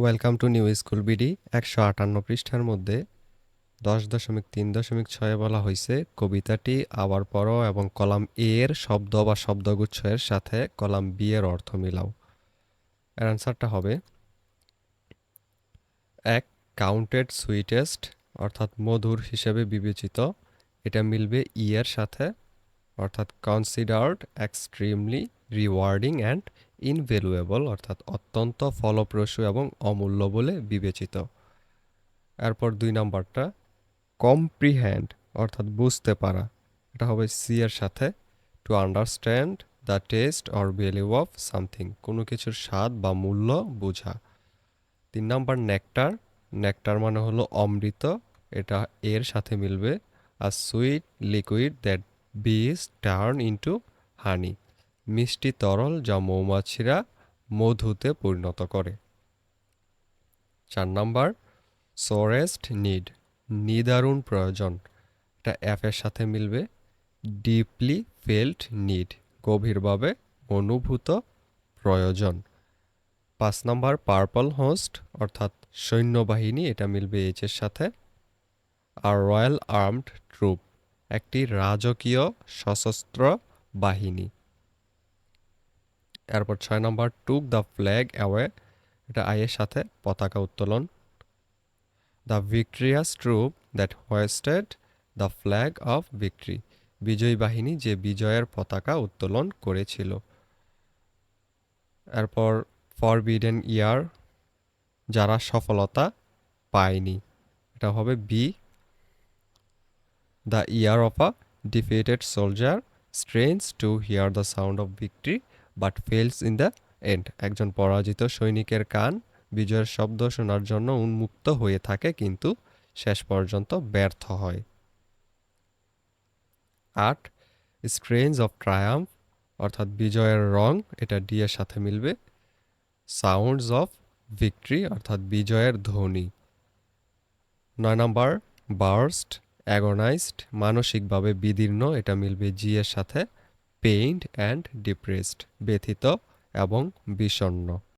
Welcome to new school BD একশো আটান্ন পৃষ্ঠার মধ্যে। দশ দশমিক তিন দশমিক ছয়ে বলা হয়েছে কবিতাটি আবার পড়ো এবং কলাম এ এর শব্দ বা শব্দগুচ্ছ এর সাথে কলাম বি এর অর্থ মিলাও। এর অ্যান্সারটা হবে, এক কাউন্টেড সুইটেস্ট অর্থাৎ মধুর হিসেবে বিবেচিত। এটা মিলবে ই এর সাথে, অর্থাৎ considered extremely rewarding and invaluable অর্থাৎ অত্যন্ত ফলপ্রসূ এবং অমূল্য বলে বিবেচিত। এরপর দুই নাম্বারটা কম্প্রিহ্যান্ড অর্থাৎ বুঝতে পারা। এটা হবে সি এর সাথে। To understand the taste or value of something কোনো কিছুর স্বাদ বা মূল্য বোঝা। তিন নাম্বার নেকটার নেকটার মানে হলো অমৃত। এটা এর সাথে মিলবে। আর sweet liquid that bees turn into honey মিষ্টি তরল যা মৌমাছিরা মধুতে পরিণত করে। চার নাম্বার, সোরেস্ট নিড, নিদারুণ প্রয়োজন। এটা অ্যাপের সাথে মিলবে। ডিপলি ফেল্ট নিড, গভীরভাবে অনুভূত প্রয়োজন। পাঁচ নাম্বার, পার্পল হোস্ট, অর্থাৎ সৈন্যবাহিনী, এটা মিলবে এইচ এর সাথে। আর রয়্যাল আর্মড ট্রুপ, একটি রাজকীয় সশস্ত্র বাহিনী। এরপর ছয় নম্বর টুক দ্য ফ্ল্যাগ অ্যাওয়ে এটা আইয়ের সাথে পতাকা উত্তোলন। The victorious troop that hoisted the flag of victory বিজয়ী বাহিনী যে বিজয়ের পতাকা উত্তোলন করেছিল। এরপর ফরবিডেন ইয়ার যারা সফলতা পায়নি। এটা হবে be the ear of a defeated soldier strains to hear the sound of victory but fails in the end একজন পরাজিত সৈনিকের কান বিজয়ের শব্দ শোনার জন্য উন্মুক্ত হয়ে থাকে, কিন্তু শেষ পর্যন্ত ব্যর্থ হয়। আট স্ট্রেঞ্জ অফ ট্রায়াম্ফ অর্থাৎ বিজয়ের রং, এটা ডি এর সাথে মিলবে। সাউন্ডস অফ ভিক্টরি অর্থাৎ বিজয়ের ধ্বনি। নয় নম্বর বার্স্ট অ্যাগোনাইজড মানসিকভাবে বিদীর্ণ, এটা মিলবে জি এর সাথে। পেইন্ড অ্যান্ড ডিপ্রেসড ব্যথিত এবং বিষণ্ণ।